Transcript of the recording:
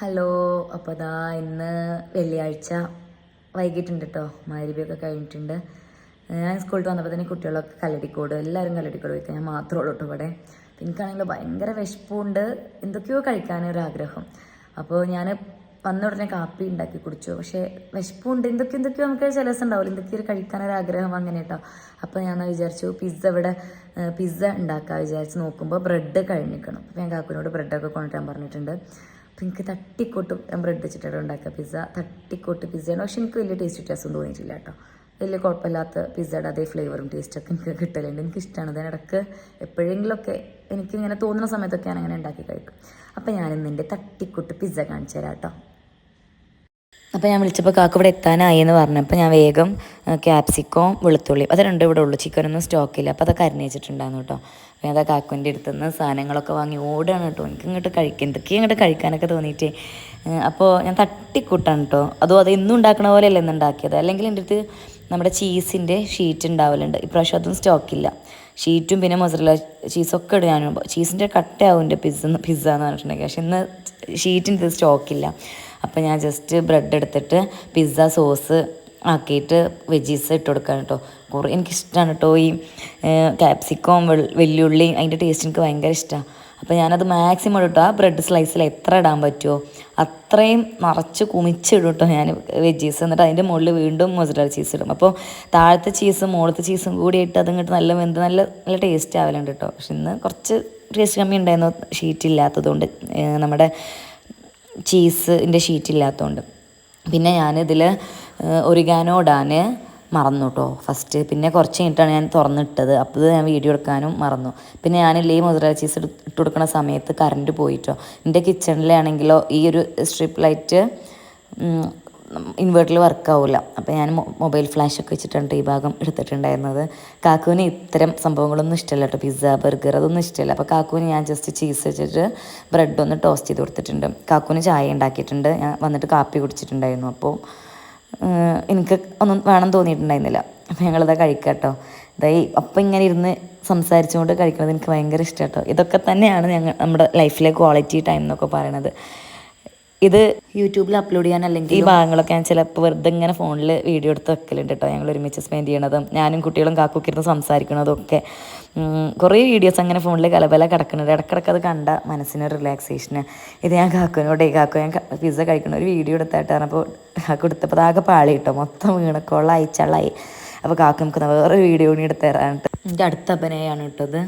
Hello അപ്പോൾ ദാ ഇന്ന് വെള്ളിയാഴ്ച വൈകിട്ടുണ്ട് കേട്ടോ മാരിബിയൊക്കെ കഴിഞ്ഞിട്ടുണ്ട് ഞാൻ സ്കൂളിൽ വന്നപ്പോൾ തന്നെ കുട്ടികളൊക്കെ കല്ലടിക്കോട് എല്ലാവരും കല്ലടിക്കോട് പോയി ഞാൻ മാത്രമേ ഉള്ളൂ കേട്ടോ ഇവിടെ. എനിക്കാണെങ്കിൽ ഭയങ്കര വിശപ്പുണ്ട്. എന്തൊക്കെയോ കഴിക്കാനൊരാഗ്രഹം അപ്പോൾ ഞാൻ വന്ന ഉടനെ കാപ്പി ഉണ്ടാക്കി കുടിച്ചു. പക്ഷേ വിശപ്പുണ്ട്. എന്തൊക്കെ എന്തൊക്കെയോ നമുക്ക് ചില ദിവസം ഉണ്ടാവില്ല എന്തൊക്കെയോ കഴിക്കാനൊരാഗ്രഹം അങ്ങനെ കേട്ടോ അപ്പോൾ ഞാൻ വിചാരിച്ചു പിസ്സ ഇവിടെ പിസ്സ ഉണ്ടാക്കാൻ വിചാരിച്ച് നോക്കുമ്പോൾ ബ്രെഡ് കഴിഞ്ഞിരിക്കണം. അപ്പോൾ ഞാൻ കാക്കുവിനോട് ബ്രെഡൊക്കെ കൊണ്ടുവരാൻ പറഞ്ഞിട്ടുണ്ട്. എനിക്ക് തട്ടിക്കോട്ട്. ബ്രെഡ് വെച്ചിട്ടാണ് ഉണ്ടാക്കുക പിസ്സ തട്ടിക്കോട്ട് പിസ്സയാണ് പക്ഷെ എനിക്ക് വലിയ ടേസ്റ്റ് വ്യത്യാസം തോന്നിയിട്ടില്ല കേട്ടോ. വലിയ കുഴപ്പമില്ലാത്ത പിസ്സയുടെ അതേ ഫ്ലേവറും ടേസ്റ്റൊക്കെ എനിക്ക് കിട്ടലുണ്ട്. എനിക്ക് ഇഷ്ടമാണ് അതിനിടക്ക് എപ്പോഴെങ്കിലുമൊക്കെ എനിക്ക് ഇങ്ങനെ തോന്നുന്ന സമയത്തൊക്കെ ഞാൻ അങ്ങനെ ഉണ്ടാക്കി കഴിക്കും. അപ്പം ഞാൻ ഇന്ന് തട്ടിക്കൊട്ട് പിസ്സ കാണിച്ചു തരാം കേട്ടോ. അപ്പോൾ ഞാൻ വിളിച്ചപ്പോൾ കാക്ക ഇവിടെ എത്താനായി എന്ന് പറഞ്ഞപ്പോൾ ഞാൻ വേഗം ക്യാപ്സിക്കോം വെളുത്തുള്ളി. അത് രണ്ടും ഇവിടെ ഉള്ളൂ. ചിക്കനൊന്നും സ്റ്റോക്കില്ല അപ്പോൾ അതൊക്കെ അരിഞ്ഞിട്ടുണ്ടായിരുന്നു കേട്ടോ. അതാ കാക്കുവിന്റെ അടുത്ത് നിന്ന് സാധനങ്ങളൊക്കെ വാങ്ങി ഓടുകയാണ് കേട്ടോ. എനിക്ക് ഇങ്ങോട്ട് കഴിക്കാൻ എന്തൊക്കെ ഇങ്ങോട്ട് കഴിക്കാനൊക്കെ തോന്നിയിട്ട്. അപ്പോൾ ഞാൻ തട്ടിക്കൂട്ടാണ് കേട്ടോ. അതോ അത് എന്നും ഉണ്ടാക്കണ പോലെയല്ല ഇന്ന് ഉണ്ടാക്കിയത്. അല്ലെങ്കിൽ എന്റെ അടുത്ത് നമ്മുടെ ചീസിന്റെ ഷീറ്റ് ഉണ്ടാവലുണ്ട്. ഇപ്രാവശ്യം അതും സ്റ്റോക്കില്ല. ഷീറ്റും പിന്നെ മൊസറല ചീസൊക്കെ ഇടും ഞാൻ ചീസിന്റെ കട്ടയാവും എന്റെ പിസ്സ പിസ്സ എന്ന് പറഞ്ഞിട്ടുണ്ടെങ്കിൽ. പക്ഷെ ഇന്ന് ഷീറ്റിന്റെ സ്റ്റോക്കില്ല. അപ്പോൾ ഞാൻ ജസ്റ്റ് ബ്രെഡ് എടുത്തിട്ട് പിസ്സ സോസ് ആക്കിയിട്ട് വെജീസ് ഇട്ട് കൊടുക്കാൻ കേട്ടോ കുറേ എനിക്കിഷ്ടമാണ് കേട്ടോ ഈ ക്യാപ്സിക്കോം വെല്ലുള്ളി അതിന്റെ ടേസ്റ്റ് എനിക്ക് ഭയങ്കര ഇഷ്ടമാണ് അപ്പോൾ ഞാനത് മാക്സിമം ഇട്ടു ആ ബ്രെഡ് സ്ലൈസിൽ എത്ര ഇടാൻ പറ്റുമോ അത്രയും നിറച്ച് കുമിച്ചിടും കേട്ടോ ഞാൻ വെജീസ് എന്നിട്ട് അതിന്റെ മുകളിൽ വീണ്ടും മൊസറ ചീസ് ഇടും. അപ്പോൾ താഴത്തെ ചീസും മുകളത്തെ ചീസും കൂടി ഇട്ട് അതിങ്ങോട്ട് നല്ല വെന്ത് നല്ല നല്ല ടേസ്റ്റ് ആവലുണ്ട് കേട്ടോ പക്ഷെ ഇന്ന് കുറച്ച് ടേസ്റ്റ് കമ്മി ഉണ്ടായിരുന്നു. ഷീറ്റ് ഇല്ലാത്തതുകൊണ്ട് നമ്മുടെ ചീസിന്റെ ഷീറ്റ് ഇല്ലാത്തതുകൊണ്ട്. പിന്നെ ഞാനിതിൽ ഒരിഗാനോ ഇടാൻ മറന്നു കേട്ടോ ഫസ്റ്റ് പിന്നെ കുറച്ച് കഴിഞ്ഞിട്ടാണ് ഞാൻ തുറന്നിട്ടത്. അപ്പോൾ ഞാൻ വീഡിയോ എടുക്കാനും മറന്നു. പിന്നെ ഞാൻ ഈ മൊസറ ചീസ് ഇട്ട് കൊടുക്കുന്ന സമയത്ത് കറണ്ട് പോയിട്ടോ എന്റെ കിച്ചണിലാണെങ്കിലോ ഈ ഒരു സ്ട്രിപ്പ് ലൈറ്റ് ഇൻവേർട്ടറിൽ വർക്ക് ആവില്ല അപ്പോൾ ഞാൻ മൊബൈൽ ഫ്ലാഷ് ഒക്കെ വെച്ചിട്ടാണ് ഈ ഭാഗം എടുത്തിട്ടുണ്ടായിരുന്നത്. കാക്കുവിന് ഇത്തരം സംഭവങ്ങളൊന്നും ഇഷ്ടമല്ല കേട്ടോ പിസ്സ ബർഗർ അതൊന്നും ഇഷ്ടമല്ല അപ്പോൾ കാക്കുവിന് ഞാൻ ജസ്റ്റ് ചീസ് വെച്ചിട്ട് ബ്രെഡ് ഒന്ന് ടോസ്റ്റ് ചെയ്ത് കൊടുത്തിട്ടുണ്ട്. കാക്കുവിന് ചായ ഉണ്ടാക്കിയിട്ടുണ്ട്. ഞാൻ വന്നിട്ട് കാപ്പി കുടിച്ചിട്ടുണ്ടായിരുന്നു. അപ്പോൾ എനിക്ക് ഒന്നും വേണം തോന്നിയിട്ടുണ്ടായിരുന്നില്ല. അപ്പം ഞങ്ങളിതാ കഴിക്കാം കേട്ടോ ഇതായി അപ്പം ഇങ്ങനെ ഇരുന്ന് സംസാരിച്ചുകൊണ്ട് കഴിക്കുന്നത് എനിക്ക് ഭയങ്കര ഇഷ്ടം കേട്ടോ ഇതൊക്കെ തന്നെയാണ് ഞങ്ങൾ നമ്മുടെ ലൈഫിലെ ക്വാളിറ്റി ടൈം എന്നൊക്കെ പറയണത്. ഇത് യൂട്യൂബിൽ അപ്ലോഡ് ചെയ്യാൻ അല്ലെങ്കിൽ ഈ ഭാഗങ്ങളൊക്കെ ഞാൻ ചിലപ്പോൾ വെറുതെ ഇങ്ങനെ ഫോണിൽ വീഡിയോ എടുത്ത് വെക്കലുണ്ട് കേട്ടോ ഞങ്ങൾ ഒരുമിച്ച് സ്പെൻഡ് ചെയ്യണതും ഞാനും കുട്ടികളും കാക്കൊക്കെ ഇരുന്ന് സംസാരിക്കണതും ഒക്കെ കുറേ വീഡിയോസ് അങ്ങനെ ഫോണിൽ കലബല കിടക്കുന്നുണ്ട് ഇടക്കിടക്ക് അത് കണ്ട മനസ്സിന് റിലാക്സേഷന് ഇത് ഞാൻ കാക്കുവിനോട് കാക്കു ഞാൻ പിസ്സ കഴിക്കണ ഒരു വീഡിയോ എടുത്തായിട്ട് പറഞ്ഞപ്പോൾ കാക്കു എടുത്തപ്പോൾ ആകെ പാളി കിട്ടും മൊത്തം വീണക്കോളായി ചള്ളായി. അപ്പോൾ കാക്ക നമുക്ക് വേറൊരു വീഡിയോ കൂടി എടുത്ത് തരാനിട്ട്. എന്റെ അടുത്ത അഭിനയമാണ് കേട്ടത്